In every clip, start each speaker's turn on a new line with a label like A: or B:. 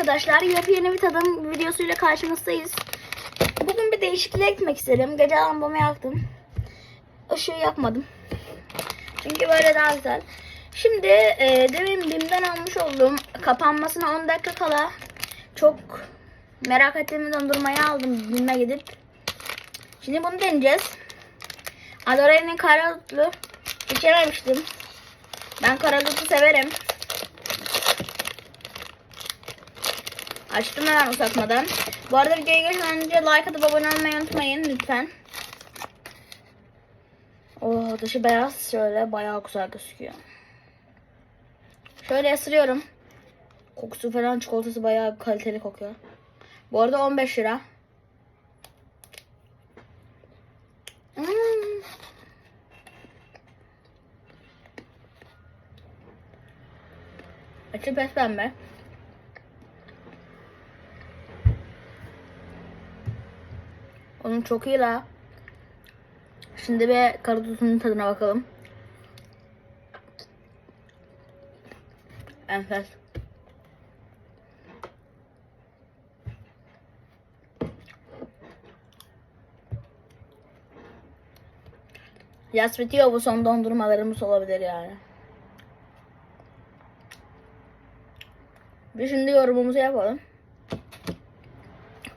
A: arkadaşlar. Yepyeni bir tadım videosuyla karşınızdayız. Bugün bir değişikliğe gitmek istedim. Gece lambamı yaktım. Işığı yakmadım. Çünkü böyle daha güzel. Şimdi e, demin BİM'den almış olduğum kapanmasına 10 dakika kala çok merak ettiğim dondurmayı aldım BİM'e gidip. Şimdi bunu deneyeceğiz. Adore'nin karadutlu içememiştim. Ben karadutu severim. Açtım hemen uzatmadan. Bu arada videoya geçmeden önce like atıp abone olmayı unutmayın lütfen. Oh dışı beyaz şöyle bayağı güzel gözüküyor. Şöyle ısırıyorum. Kokusu falan çikolatası bayağı kaliteli kokuyor. Bu arada 15 lira. Hmm. Açı pes pembe. Onun çok iyi la. Şimdi bir karadutunun tadına bakalım. Enfes. Yaz bitiyor bu son dondurmalarımız olabilir yani. Bir şimdi yorumumuzu yapalım.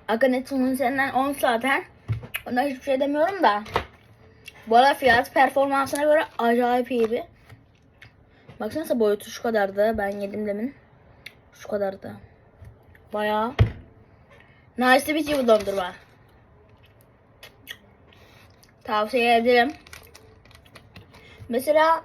A: Akanetun'un senden 10 zaten. Ona hiçbir şey demiyorum da. Bu arada fiyat performansına göre acayip iyi bir. Baksanıza boyutu şu kadardı. Ben yedim demin. Şu kadardı. Bayağı. Nice bitiyor bu dondurma. Tavsiye ederim. Mesela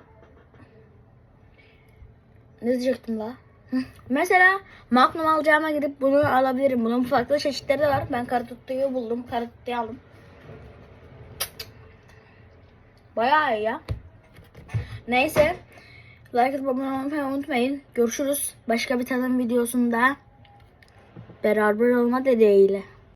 A: ne diyecektim la? Mesela Magnum alacağıma gidip bunu alabilirim. Bunun farklı çeşitleri de var. Ben karatuttuyu buldum. Karatuttuyu aldım. Bayağı iyi ya. Neyse. Like atıp abone olmayı unutmayın. Görüşürüz. Başka bir tadım videosunda beraber olma dileğiyle.